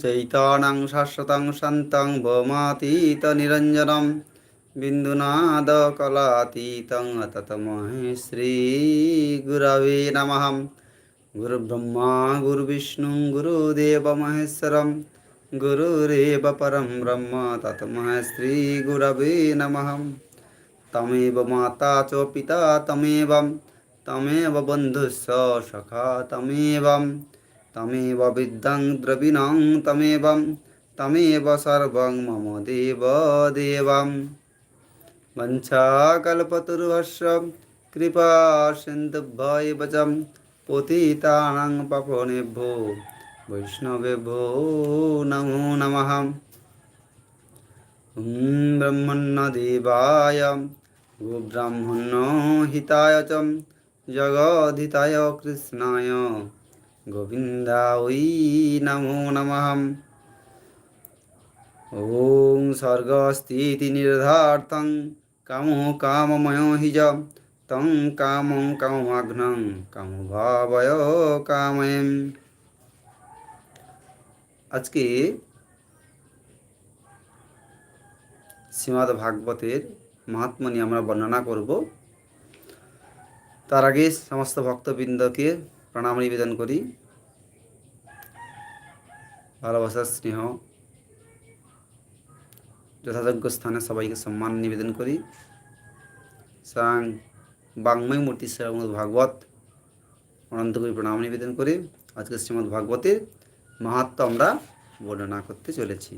চৈতানাং শাশ্বতং শান্তং ভৌমাতীত নিরঞ্জনম বিন্দুনাদকলাতীতং ততমহে শ্রীগুরবে নমঃ গুরুব্রহ্মা গুরুবিষ্ণু গুরুদেব মহেশ্বরম গুরুরেব পরম ব্রহ্ম ততমহে শ্রীগুরবে নমঃ তমেব মাতা চ পিতা তমেব তমেব বন্ধুস্ব সখা তমেবম तमेव विद्यां द्रविणं तमेव तमेव सर्वं मम देव देवं वञ्चाकल्पतरुहस्य कृपा सिन्धुभ्य च पतितानां पापनेभ्यो वैष्णवेभ्यो नमो नमः ॐ ब्रह्मण्यदेवाय गोब्राह्मणो हिताय च जगद्धिताय कृष्णाय গোবিন্দাই নমো নমঃ। ওং স্বর্গস্থিতি নির্ধার্থং কাম কামময় হিজ তং কাম কামগ্নং কাম ভাবয় কাময় আজকে শ্রীমদ ভাগবতের মাহাত্ম নিয়ে আমরা বর্ণনা করব। তার আগে সমস্ত ভক্তবৃন্দকে প্রণাম নিবেদন করি। ভালোবাসার স্নেহ, যথাযোগ্য স্থানে সবাইকে সম্মান নিবেদন করি। সাং বাংময় মূর্তি শ্রীমদ ভাগবত অনন্ত করি প্রণাম নিবেদন করে। আজকে শ্রীমদ্ ভাগবতের মাহাত্ম আমরা বর্ণনা করতে চলেছি।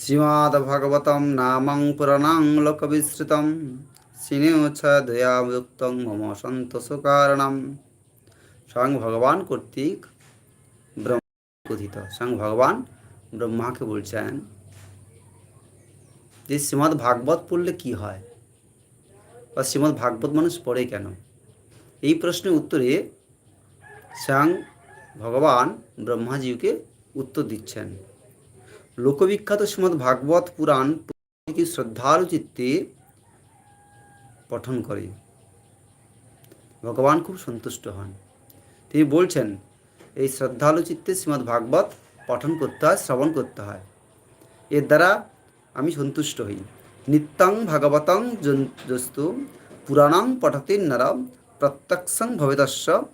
শ্রীমদ্ভাগবতম নামং পুরাণাং লোকবিশ্রুতম সিনেচ্ছদয়াযুক্তং মম সন্তোষকারণম স্বয়ং ভগবান কর্তৃক ব্রহ্ম কথিত স্বয়ং ভগবান ব্রহ্মাকে বলছেন যে শ্রীমদ্ ভাগবত পড়লে কি হয় বা শ্রীমদ্ ভাগবত মানুষ পড়ে কেন এই প্রশ্নের উত্তরে স্বয়ং ভগবান ব্রহ্মাজিকে উত্তর দিচ্ছেন লোকবিখ্যাত শ্রীমদ্ ভাগবত পুরাণ শ্রদ্ধালু চিত্তে পঠন করে। ভগবান খুব সন্তুষ্ট হন। তিনি বলছেন, এই শ্রদ্ধালু চিত্তে শ্রীমদ্ ভাগবত পঠন করতে হয়, শ্রবণ করতে হয়। এর দ্বারা আমি সন্তুষ্ট হই। নিত্যং ভাগবতং জস্তু পুরাণং পঠতে নরম প্রত্যক্ষং ভবেদস্য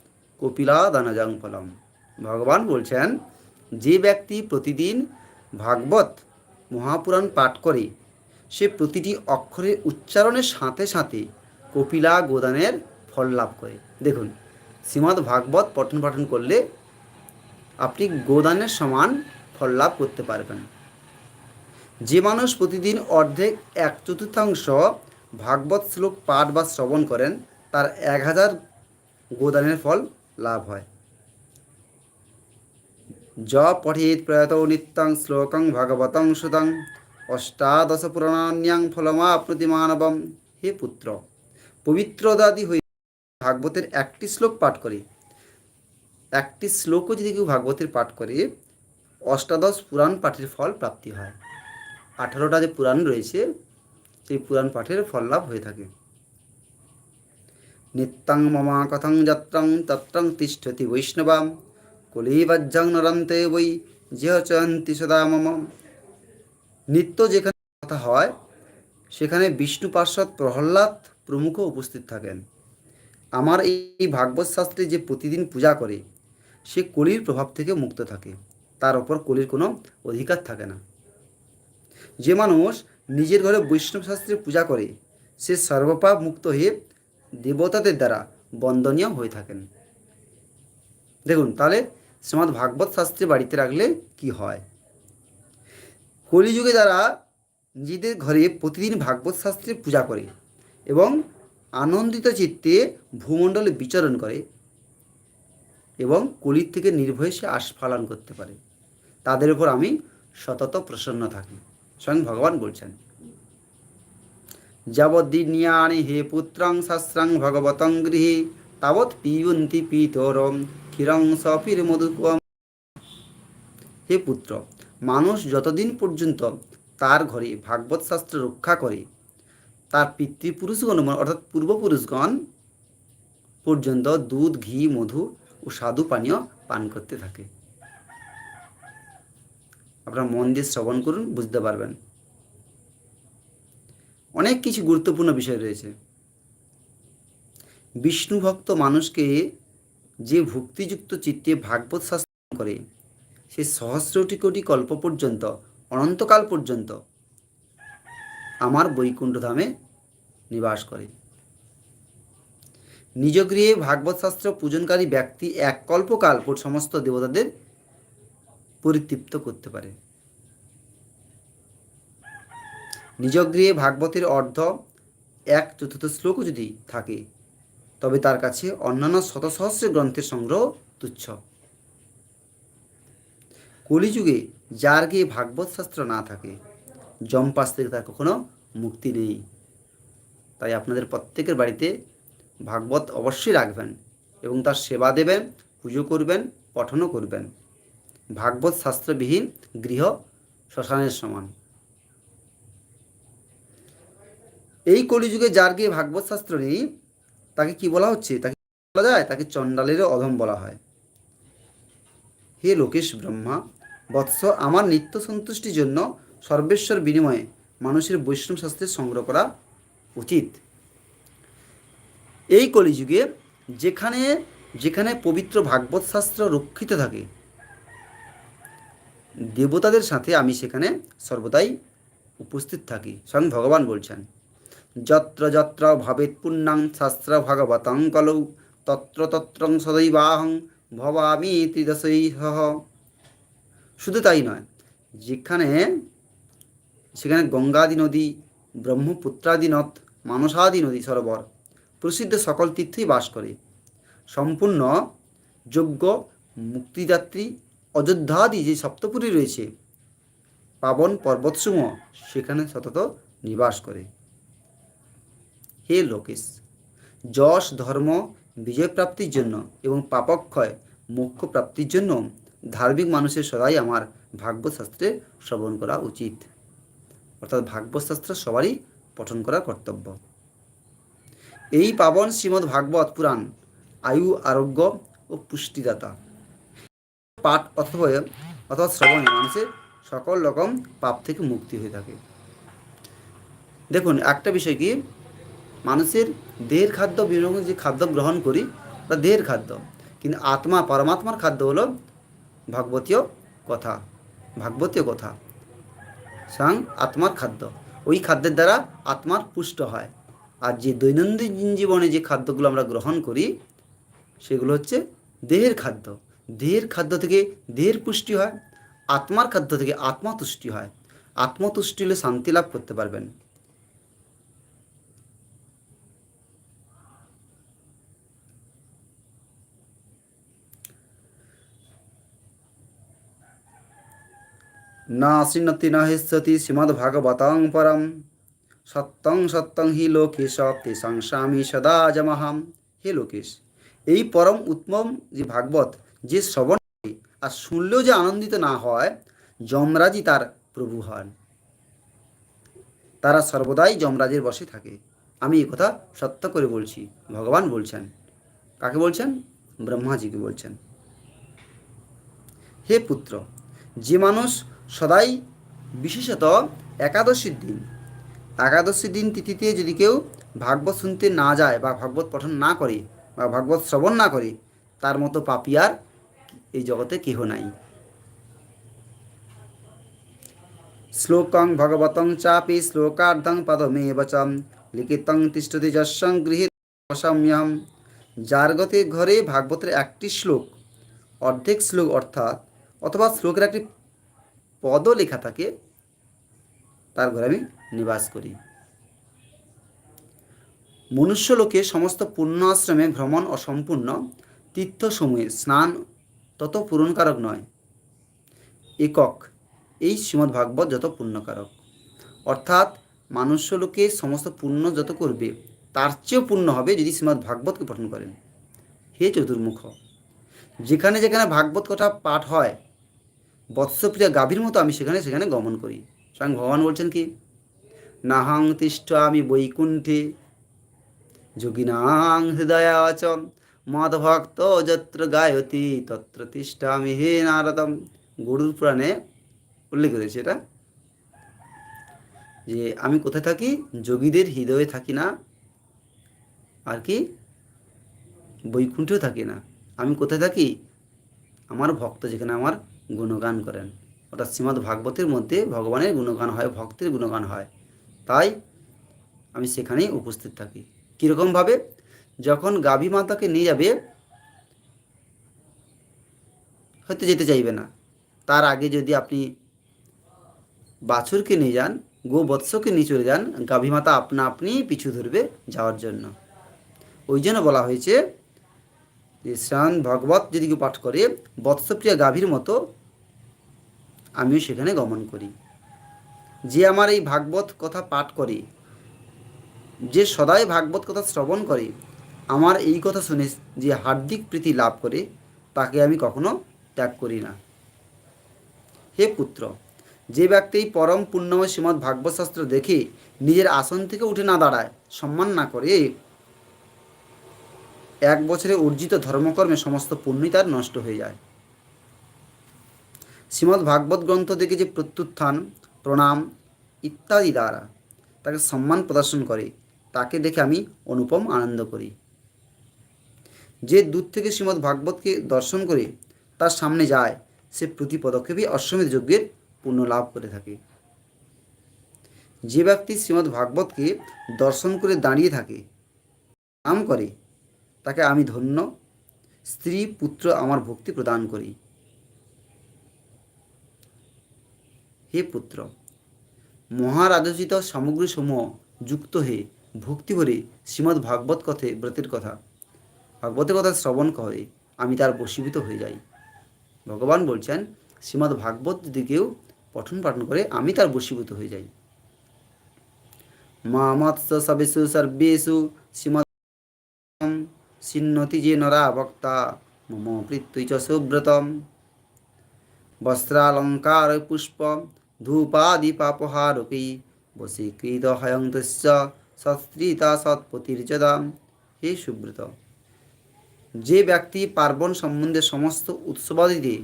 কপিলাদানজাং ফলম। ভগবান বলছেন, যে ব্যক্তি প্রতিদিন ভাগবত মহাপুরাণ পাঠ করে সে প্রতিটি অক্ষরের উচ্চারণের সাথে সাথে কপিলা গোদানের ফল লাভ করে। দেখুন শ্রীমদ্ ভাগবত পঠন পাঠন করলে আপনি গোদানের সমান ফল লাভ করতে পারবেন। যে মানুষ প্রতিদিন অর্ধেক এক চতুর্থাংশ ভাগবত শ্লোক পাঠ বা শ্রবণ করেন, তার এক হাজার গোদানের ফল লাভ হয়। য পঠেত প্রয়াত নিত্যং শ্লোকং ভগবতং সুতং। অষ্টাদশ পুরাণান্যাং ফলমাপ্নুতি মানবম হে পুত্র পবিত্র দাদি হয়ে ভাগবতের একটি শ্লোক পাঠ করে। একটি শ্লোকও যদি কেউ ভাগবতের পাঠ করে অষ্টাদশ পুরাণ পাঠের ফল প্রাপ্তি হয়। আঠারোটা যে পুরাণ রয়েছে, সেই পুরাণ পাঠের ফল লাভ হয়ে থাকে। নিত্যং মমা কথং যত্রং তত্রং তিষ্ঠতি বৈষ্ণবাম। কলিবাজ্যাং নরন্তে বৈ জয়চয়ন্তি সদা মম। নিত্য যেখানে কথা হয়, সেখানে বিষ্ণু পার্শ্বদ প্রহ্লাদ প্রমুখ উপস্থিত থাকেন। আমার এই ভাগবত শাস্ত্রে যে প্রতিদিন পূজা করে, সে কলির প্রভাব থেকে মুক্ত থাকে। তার ওপর কলির কোনো অধিকার থাকে না। যে মানুষ নিজের ঘরে বৈষ্ণব শাস্ত্রে পূজা করে, সে সর্বপাপ মুক্ত হয়ে দেবতাদের দ্বারা বন্দনীয় হয়ে থাকেন। দেখুন, তাহলে শ্রীমৎ ভাগবত শাস্ত্রে বাড়িতে রাখলে কি হয়? কলিযুগে যারা নিজেদের ঘরে প্রতিদিন ভাগবত শাস্ত্রে পূজা করে এবং আনন্দিত চিত্তে ভূমণ্ডলে বিচরণ করে এবং কলির থেকে নির্ভয়ে সে আস্ফালন করতে পারে, তাদের উপর আমি সতত প্রসন্ন থাকি। স্বয়ং ভগবান বলছেন যাবদ্দিনিয়ানি হে পুত্রং শাস্ত্রং ভগবতং গৃহে তাবৎ পিবন্তি পিতরম ক্ষীরং সফির মধুকম হে পুত্র মানুষ যতদিন পর্যন্ত তার ঘরে ভাগবত শাস্ত্র রক্ষা করে, তার পিতৃপুরুষগণ অর্থাৎ পূর্বপুরুষগণ পর্যন্ত দুধ, ঘি, মধু ও স্বাদু পানীয় পান করতে থাকে। আপনারা মন দিয়ে শ্রবণ করুন, বুঝতে পারবেন। অনেক কিছু গুরুত্বপূর্ণ বিষয় রয়েছে। বিষ্ণু ভক্ত মানুষকে যে ভক্তিযুক্ত চিত্তে ভাগবত শাস্ত্র করে সে সহস্রটি কোটি কল্প পর্যন্ত, অনন্তকাল পর্যন্ত আমার বৈকুণ্ঠ ধামে নিবাস করে। নিজ গৃহে ভাগবত শাস্ত্র পূজনকারী ব্যক্তি এক কল্পকাল সমস্ত দেবতাদের পরিতৃপ্ত করতে পারে। নিজ গৃহে ভাগবতের অর্ধ এক চতুর্থ শ্লোক যদি থাকে, তবে তার কাছে অন্যান্য শত সহস্র গ্রন্থের সংগ্রহ তুচ্ছ। কলিযুগে যার গিয়ে ভাগবত শাস্ত্র না থাকে, জম্পাস থেকে তার কখনো মুক্তি নেই। তাই আপনাদের প্রত্যেকের বাড়িতে ভাগবত অবশ্যই রাখবেন এবং তার সেবা দেবেন, পুজো করবেন, পঠনও করবেন। ভাগবত শাস্ত্রবিহীন গৃহ শ্মশানের সমান। এই কলিযুগে যার গিয়ে ভাগবত শাস্ত্র নেই, তাকে কি বলা হচ্ছে? তাকে বলা যায়? তাকে চণ্ডালেরও অধম বলা হয়। হে লোকেশ ব্রহ্মা বৎস আমার নিত্য সন্তুষ্টির জন্য সর্বেশ্বর বিনিময়ে মানুষের বৈষ্ণব শাস্ত্রের সংগ্রহ করা উচিত। এই কলিযুগে যেখানে যেখানে পবিত্র ভাগবত শাস্ত্র রক্ষিত থাকে, দেবতাদের সাথে আমি সেখানে সর্বদাই উপস্থিত থাকি। স্বয়ং ভগবান বলছেন, যত্র যত্র ভবেৎ পুণ্যাং শাস্ত্র ভগবতং কলৌ, তত্র তত্রং সদৈবাহং ভবামি ত্রিদশৈ। সহ শুধু তাই নয়, যেখানে, সেখানে গঙ্গাদি নদী, ব্রহ্মপুত্রাদি নদ, মানসাদি নদী সরোবর প্রসিদ্ধ সকল তীর্থই বাস করে। সম্পূর্ণ যোগ্য মুক্তিযাত্রী অযোধ্যাদি যে সপ্তপুরী রয়েছে, পাবন পর্বতসমূহ সেখানে সতত নিবাস করে। হে লোকেশ, যশ ধর্ম বিজয় প্রাপ্তির জন্য এবং পাপক্ষয় মোক্ষ প্রাপ্তির জন্য ধার্মিক মানুষের সদাই আমার ভাগ্যশাস্ত্রে শ্রবণ করা উচিত। অর্থাৎ ভাগবত শাস্ত্র সবারই পঠন করা কর্তব্য। এই পাবন শ্রীমদ্ ভাগবত পুরাণ আয়ু, আরোগ্য ও পুষ্টিদাতা। পাঠ অথবা অথবা শ্রবণে মানুষের সকল রকম পাপ থেকে মুক্তি হয়ে থাকে। দেখুন, একটা বিষয় কি? মানুষের দেহের খাদ্য বিভিন্ন যে খাদ্য গ্রহণ করি তা দেহের খাদ্য। কিন্তু আত্মা, পরমাত্মার খাদ্য হলো ভাগবতীয় কথা ভাগবতীয় কথা। সাং আত্মার খাদ্য। ওই খাদ্যের দ্বারা আত্মার পুষ্ট হয়। আর যে দৈনন্দিন জীবনে যে খাদ্যগুলো আমরা গ্রহণ করি, সেগুলো হচ্ছে দেহের খাদ্য। দেহের খাদ্য থেকে দেহের পুষ্টি হয়, আত্মার খাদ্য থেকে আত্মা তুষ্টি হয়। আত্মতুষ্টি হলে শান্তি লাভ করতে পারবেন। না শৃণতি না হিস্যতি শ্রীমদ্ভাগবতাং পরম। সত্যং সত্যং হি লোকেশ, তেষাং স্বামী সদা জমহাম হে লোকেশ, এই পরম উত্তম যে ভাগবত, যে শ্রবণ আর শুনলেও যে আনন্দিত না হয়, যমরাজই তার প্রভু হন তারা সর্বদাই যমরাজের বসে থাকে। আমি এই কথা সত্য করে বলছি, ভগবান বলছেন। কাকে বলছেন? ব্রহ্মাজিকে বলছেন। হে পুত্র, যে মানুষ সদাই বিশেষত একাদশীর দিন। একাদশীর দিন তিথিতে যদি কেউ ভাগবত শুনতে না যায় বা ভাগবত পঠন না করে বা ভাগবত শ্রবণ না করে, তার মতো পাপিয়ার এই জগতে কেহ নাই। শ্লোকং ভগবতং চাপি শ্লোকার্ধং পদমেব চ লিখিতং তিষ্ঠতি যশং গৃহীত অসাম্যহম। যার গতে ঘরে ভাগবতের একটি শ্লোক, অর্ধেক শ্লোক অর্থাৎ অথবা শ্লোকের একটি পদও লেখা থাকে, তার ঘরে আমি নিবাস করি। মনুষ্যলোকে সমস্ত পুণ্য আশ্রমে ভ্রমণ অসম্পূর্ণ তীর্থসমূহে স্নান তত পূরণকারক নয়। একক, এই শ্রীমদ্ ভাগবত যত পুণ্যকারক। অর্থাৎ মানুষ্যলোকে সমস্ত পুণ্য যত করবে, তার চেয়েও পুণ্য হবে যদি শ্রীমদ্ ভাগবতকে পঠন করেন। হে চতুর্মুখ, যেখানে যেখানে ভাগবত কথা পাঠ হয় বৎসপ্রিয়া গাভীর মতো আমি সেখানে সেখানে গমন করি। স্বয়ং ভগবান বলছেন কি? নাহাং তিষ্ঠ আমি বৈকুণ্ঠে, যোগিনাং হৃদয়াচ মদভক্ত যত্র গায়তি, তত্র তিষ্ঠা আমি হে নারদম। গরুর পুরাণে উল্লেখ করেছে এটা। যে আমি কোথায় থাকি? যোগীদের হৃদয়ে থাকি না। আর কি? বৈকুণ্ঠেও থাকি না। আমি কোথায় থাকি? আমার ভক্ত যেখানে আমার গুণগান করেন। অর্থাৎ শ্রীমদ্ ভাগবতের মধ্যে ভগবানের গুণগান হয়, ভক্তের গুণগান হয়। তাই আমি সেখানেই উপস্থিত থাকি। কীরকমভাবে? যখন গাভী মাতাকে নিয়ে যাবে, হয়তো যেতে চাইবে না। তার আগে যদি আপনি বাছুরকে নিয়ে যান, গোবৎসকে নিয়ে চলে যান, গাভী মাতা আপনা আপনি পিছু ধরবে যাওয়ার জন্য। ওই জন্য বলা হয়েছে যে শ্রান ভগবত যদি কেউ পাঠ করে, বৎসপ্রিয়া গাভীর মতো আমিও সেখানে গমন করি। যে আমার এই ভাগবত কথা পাঠ করে, যে সদাই ভাগবত কথা শ্রবণ করে, আমার এই কথা শুনে যে হার্দিক প্রীতি লাভ করে, তাকে আমি কখনো ত্যাগ করি না। হে পুত্র, যে ব্যক্তি পরম পুণ্যময় শ্রীমৎ ভাগবত শাস্ত্র দেখে নিজের আসন থেকে উঠে না দাঁড়ায়, সম্মান না করে, এক বছরে অর্জিত ধর্মকর্মে সমস্ত পুণ্যই তার নষ্ট হয়ে যায়। শ্রীমদ্ ভাগবত গ্রন্থ থেকে যে প্রত্যুত্থান, প্রণাম ইত্যাদি দ্বারা তাকে সম্মান প্রদর্শন করে, তাকে দেখে আমি অনুপম আনন্দ করি। যে দূর থেকে শ্রীমদ্ ভাগবতকে দর্শন করে তার সামনে যায়, সে প্রতি পদক্ষেপে অশ্বমেধ যজ্ঞের পূর্ণ লাভ করে থাকে। যে ব্যক্তি শ্রীমদ্ ভাগবতকে দর্শন করে দাঁড়িয়ে থাকে নাম করে, তাকে আমি ধন্য, স্ত্রী, পুত্র আমার ভক্তি প্রদান করি। হে পুত্র, মহারাজচিত সামগ্রীসমূহ যুক্ত হয়ে ভক্তি ভরে শ্রীমদ্ ভাগবত কথে ব্রতের কথা। ভাগবতের কথা শ্রবণ করে আমি তার বশীভূত হয়ে যাই। ভগবান বলছেন, শ্রীমদ্ ভাগবত যদি কেউ পঠন পাঠন করে, আমি তার বশীভূত হয়ে যাই। মা মৎস সবেশু সর্বেষু শ্রীমৎ সিন্নতি যে নরা ভক্তা মম প্রীত্যৈ চ সুব্রতম। বস্ত্রালঙ্কার পুষ্প ধূপাদি পাপহারপি বশীকৃত হয়ন্তস্য সৎস্ত্রীতা সৎপতির্যদাম হে সুব্রত, যে ব্যক্তি পার্বণ সম্বন্ধে সমস্ত উৎসবাদিতে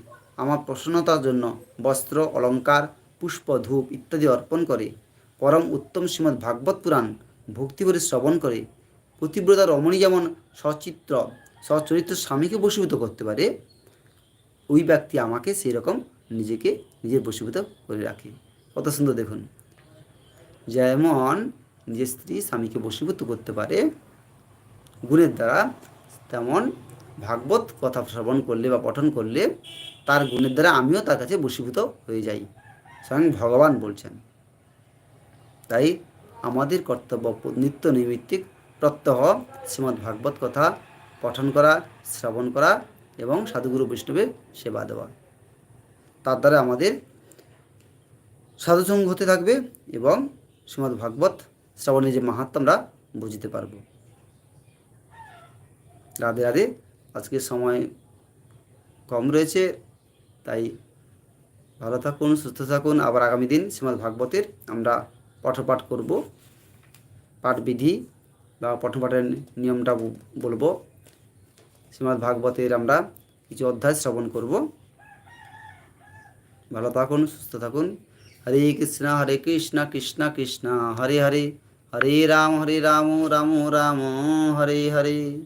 আমার প্রসন্নতার জন্য বস্ত্র, অলঙ্কার, পুষ্প, ধূপ ইত্যাদি অর্পণ করে, পরম উত্তম শ্রীমদ্ ভাগবত পুরাণ ভক্তিভরে শ্রবণ করে, পতিব্রতা রমণী যেমন সচিত্র, সচরিত্র স্বামীকে বশীভূত করতে পারে ওই ব্যক্তি আমাকে সেই রকম নিজেকে, নিজের বশীভূত করে রাখে। কত সুন্দর দেখুন। যেমন নিজের স্ত্রী স্বামীকে বশীভূত করতে পারে, গুণের দ্বারা তেমন ভাগবত কথা শ্রবণ করলে বা পঠন করলে তার গুণের দ্বারা আমিও তার কাছে বশীভূত হয়ে যাই। স্বয়ং ভগবান বলছেন। তাই আমাদের কর্তব্য নিত্য নৈমিত্তিক প্রত্যহ শ্রীমদ্ ভাগবত কথা পঠন করা, শ্রবণ করা এবং সাধুগুরু বৈষ্ণবের সেবা দেওয়া। তার দ্বারা আমাদের সাধুসঙ্গ হতে থাকবে এবং শ্রীমদ্ ভাগবত শ্রবণের যে মাহাত্ম আমরা বুঝতে পারব। রাধে রাধে, আজকে সময় কম রয়েছে, তাই ভালো থাকুন, সুস্থ থাকুন। আবার আগামী দিন শ্রীমদ্ ভাগবতের আমরা পঠপাঠ করব। পাঠবিধি বা পঠপাঠের নিয়মটা বলব। শ্রীমদ্ ভাগবতের আমরা কিছু অধ্যায় শ্রবণ করব। ভালো থাকুন, সুস্থ থাকুন। হরে কৃষ্ণ হরে কৃষ্ণ কৃষ্ণ কৃষ্ণ। হরে হরে। হরে রাম হরে রাম রাম রাম। হরে হরে।